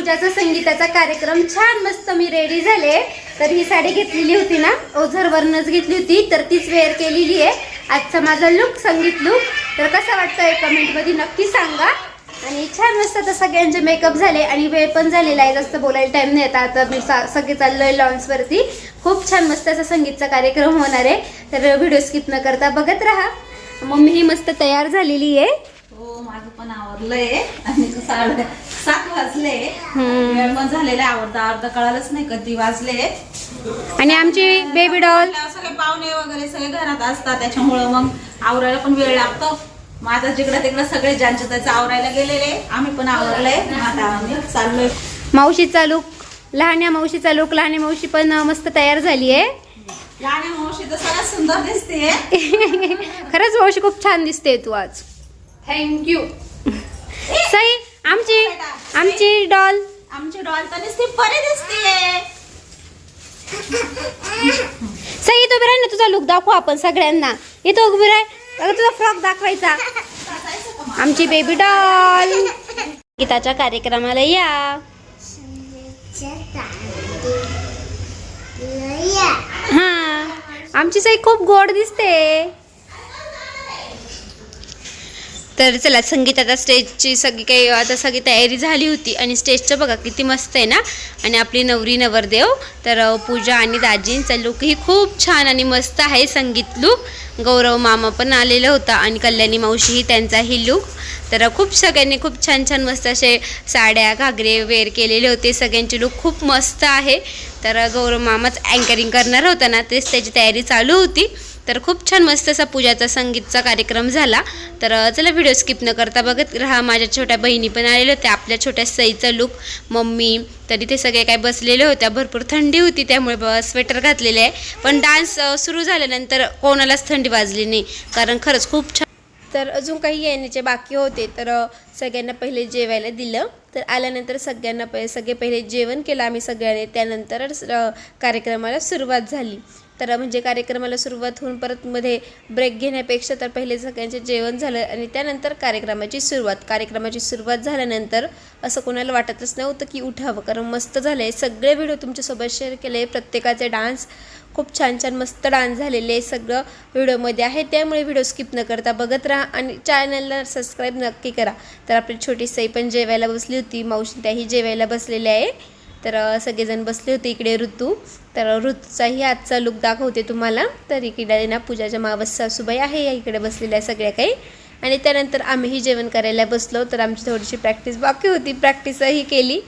पूजाचा संगीताचा कार्यक्रम छान मस्त मी रेडी झाले. तर ही साडी घेतलेली होती ना ओझरवरनच घेतली होती तर तीच वेअर केलेली आहे. आजचा माझा लुक संगीत लुक तर कसा वाटतोय कमेंटमध्ये नक्की सांगा. आणि छान मस्त आता सगळ्यांचे मेकअप झाले आणि वेळ पण झालेला आहे जास्त बोलायला टाईम नाही आता. आता मी सा- सगळे चाललोय लॉन्सवरती खूप छान मस्त असा संगीतचा कार्यक्रम होणार आहे. तर व्हिडिओ स्किप न करता बघत राहा. मम्मी ही मस्त तयार झालेली आहे. हो माझं पण आवडलंय आणि सात वाजले. वेळ पण झालेला आवडता अर्धा कळालंच नाही कधी वाजले. आणि आमची बेबी डॉल सगळे पाहुणे वगैरे सगळे घरात असतात त्याच्यामुळं मग आवरायला पण वेळ लागतो. मग आता जिकडे तिकडे सगळे ज्यांच्या त्याचं आवरायला गेलेले आम्ही पण आवरलंय मग आता आम्ही चाललोय. मावशीचा लुक लहान्या मावशीचा लुक लहान्या मावशी पण मस्त तयार झाली आहे लहान मावशी तर सगळ्यात सुंदर दिसते खरंच मावशी खूप छान दिसते तू आज. थँक्यू सई आमची आमची डॉल. आमची डॉल तर दिसते बरी दिसते. सई तो राह ना तुझा लुक दाखवू आपण सगळ्यांना. येतो उभी अगं तुझा फ्रॉक दाखवायचा. आमची बेबी डॉल गीताच्या कार्यक्रमाला या. हा. आमची सई खूप गोड दिसते. तर चला संगीत आता स्टेजची सगळी काही आता सगळी तयारी झाली होती. आणि स्टेजचं बघा किती मस्त आहे ना? आणि आपली नवरी नवरदेव तर पूजा आणि दाजींचा लुकही खूप छान आणि मस्त आहे संगीत लुक गौरव मामा पण आलेला होता आणि कल्याणी मावशीही त्यांचाही लुक तर खूप सगळ्यांनी खूप छान छान मस्त असे साड्या घागरे वेअर केलेले होते. सगळ्यांचे लुक खूप मस्त आहे. तर गौरव मामाच अँकरिंग करणार होता ना तेच त्याची तयारी चालू होती. तर खूप छान मस्त असा पूजाचा संगीतचा कार्यक्रम झाला. तर चला व्हिडिओ स्किप न करता बघत राहा. माझ्या छोट्या बहिणी पण आलेल्या होत्या. आपल्या छोट्या सईचा लुक मम्मी तर इथे सगळे काय बसलेले होत्या. भरपूर थंडी होती त्यामुळे स्वेटर घातलेले आहे. पण डान्स सुरू झाल्यानंतर कोणालाच थंडी वाजली नाही. कारण खरंच खूप छान तर अजून काही येण्याचे बाकी होते. तर सगळ्यांना पहिले जेवायला दिलं. तर आल्यानंतर सगळ्यांना प सगळे पहिले जेवण केलं. आम्ही सगळ्यांनी त्यानंतर कार्यक्रमाला सुरुवात झाली. तर म्हणजे कार्यक्रमाला सुरुवात होऊन परत मध्ये ब्रेक घेण्यापेक्षा तर पहिले सगळ्यांचे जेवण झालं आणि त्यानंतर कार्यक्रमाची सुरुवात. कार्यक्रमाची सुरुवात झाल्यानंतर असं कोणाला वाटतच नव्हतं की उठावं. कारण मस्त झालं आहे सगळे व्हिडिओ तुमच्यासोबत शेअर केले. प्रत्येकाचे डान्स खूप छान छान मस्त डान्स झालेले आहे. सगळं व्हिडिओमध्ये आहे. त्यामुळे व्हिडिओ स्किप न करता बघत राहा आणि चॅनलला सबस्क्राईब नक्की करा. तर आपली छोटी सई पण जेवायला बसली होती. मावशी त्याही जेवायला बसलेली आहे. तर सगळेजण बसले होते इकडे ऋतू. तर ऋतूचाही आजचा लुक दाखवते तुम्हाला. तर इकडे ना पूजाच्या मावस सासूबाई आहे. या इकडे बसलेल्या सगळ्या काही. आणि त्यानंतर आम्हीही जेवण करायला बसलो. तर आमची थोडीशी प्रॅक्टिस बाकी होती. प्रॅक्टिसही केली.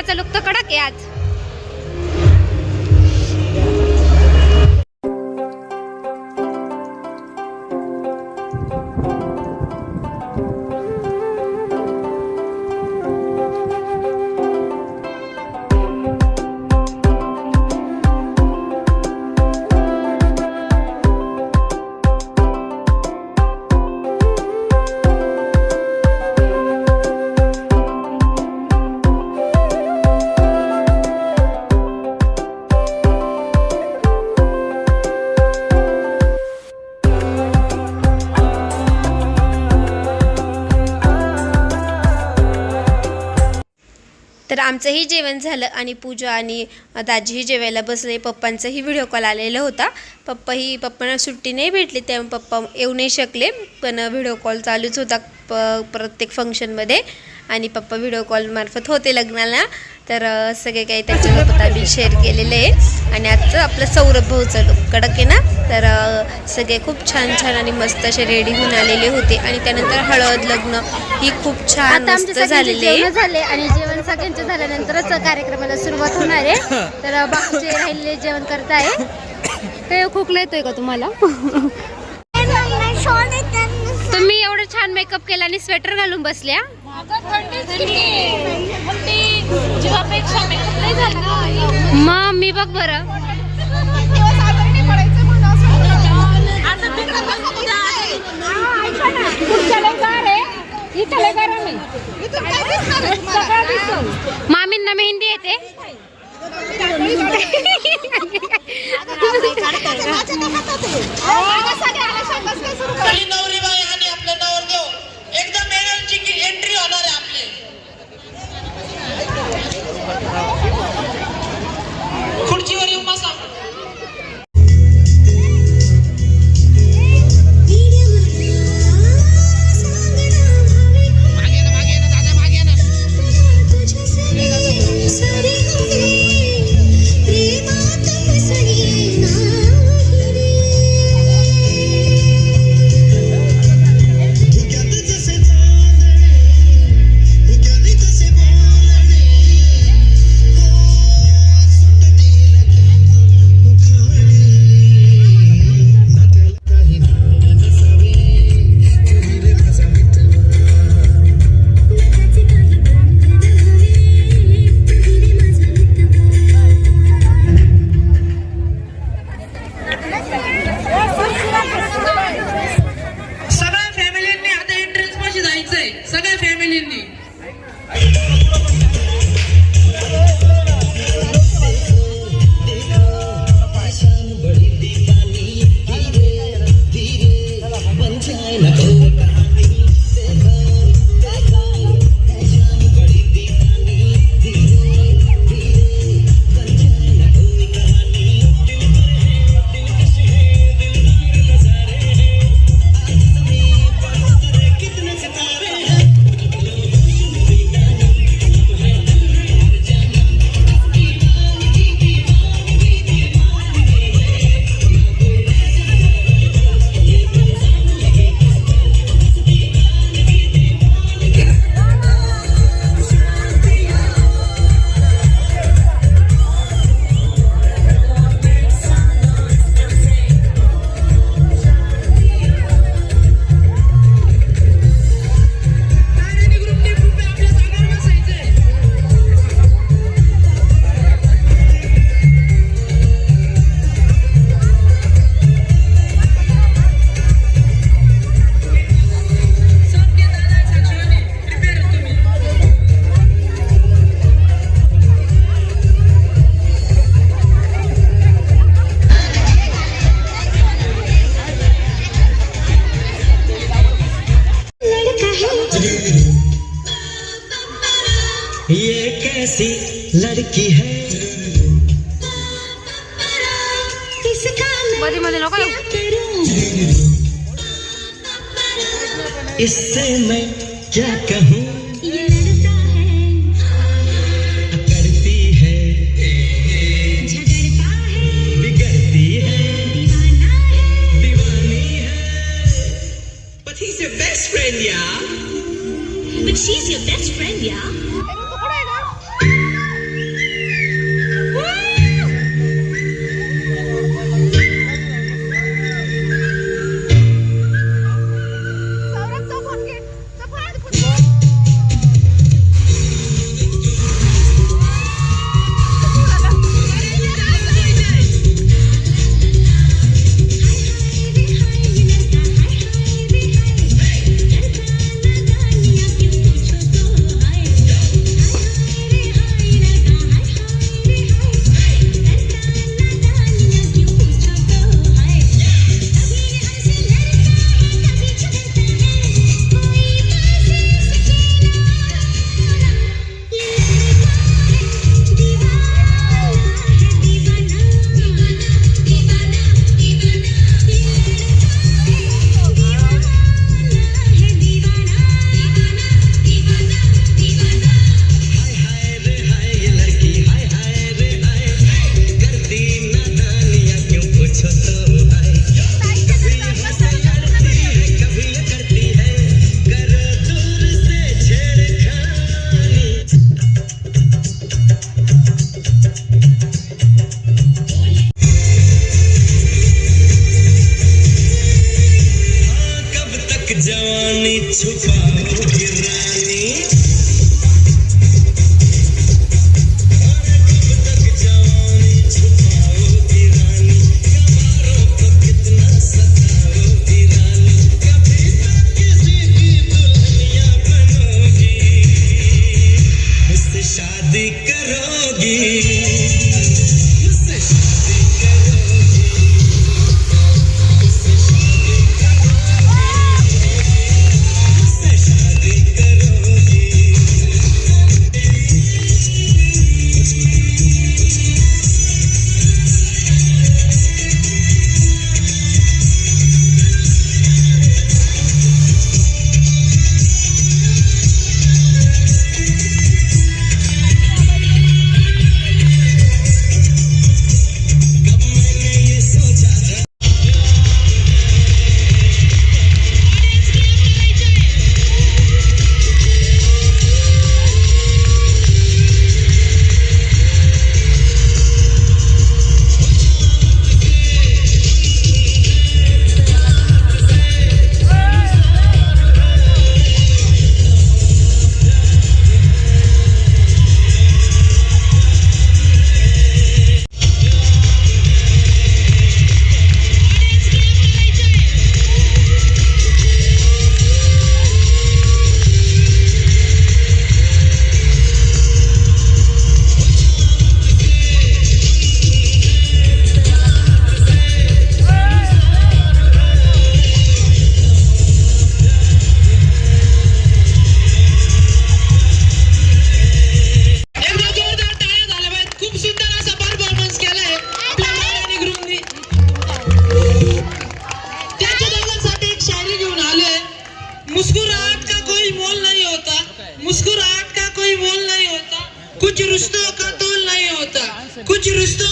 उन्हाचा लुक तर कडक आहे आज. आमचंही जेवण झालं आणि पूजा आणि दाजीही जेवायला बसले. पप्पांचाही व्हिडिओ कॉल आलेला होता. पप्पाही पप्पांना सुट्टी नाही भेटली त्यामुळे पप्पा येऊ नाही शकले. पण व्हिडिओ कॉल चालूच होता प प्रत्येक फंक्शनमध्ये आणि पप्पा व्हिडिओ कॉलमार्फत होते लग्नाला. तर सगळे काही त्याच्यासोबत आम्ही शेअर केलेले आहे. आणि आजचं आपलं सौरभ भाऊचं look. कडक आहे ना? तर सगळे खूप छान छान आणि मस्त असे रेडी होऊन आलेले होते. आणि त्यानंतर हळद लग्न ही खूप छान मस्त झालेली. आहे झाले आणि जेवण सगळ्यांचे झाल्यानंतरच कार्यक्रमाला सुरुवात होणार आहे. तर बाकीचे राहिलेले जेवण करताय काय खोकला येतोय का तुम्हाला? तुम्ही एवढं छान मेकअप केला आणि स्वेटर घालून बसल्या? मग मी बघ बरं. मामींना मेहंदी येते. एकदम एनर्जी एंट्री होणार आहे आपले. खुर्चीवर येऊ मग मध्ये नको. इससे मैं क्या कहूँ करती है बिगड़ती है दीवानी है But he's your best friend, yeah. But she's your best friend, yeah? कुछ रिश्तों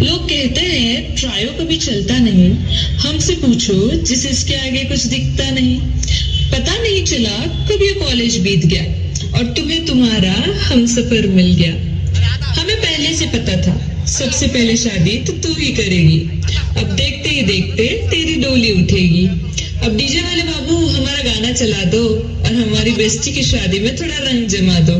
लोग कहते हैं, ट्रायो कभी चलता नहीं। हमसे पूछो, जिस इसके आगे कुछ दिखता नहीं। पता नहीं चला कब ये कॉलेज बीत गया, और तुम्हें तुम्हारा हम सफ़र मिल गया। हमें पहले से पता था, सबसे पहले शादी तो तू ही करेगी। अब देखते ही देखते तेरी डोली उठेगी। अब डीजे वाले बाबू, हमारा गाना चला दो, और हमारी बेस्टी की शादी में थोड़ा रंग जमा दो।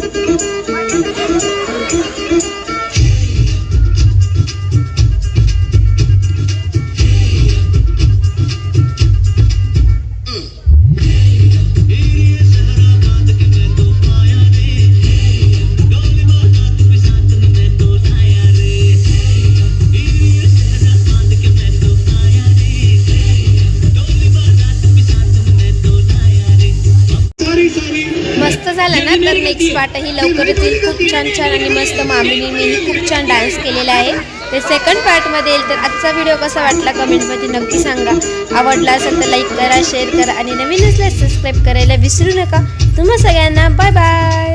Bueno. पार्टही लवकरच येईल. खूप छान छान आणि मस्त मामिनीनेही खूप छान डान्स केलेला आहे. ते सेकंड पार्टमध्ये येईल तर आजचा व्हिडिओ कसा वाटला कमेंटमध्ये नक्की सांगा. आवडला असेल तर लाईक करा शेअर करा आणि नवीन असल्यास सबस्क्राईब करायला विसरू नका. तुम्हा सगळ्यांना बाय बाय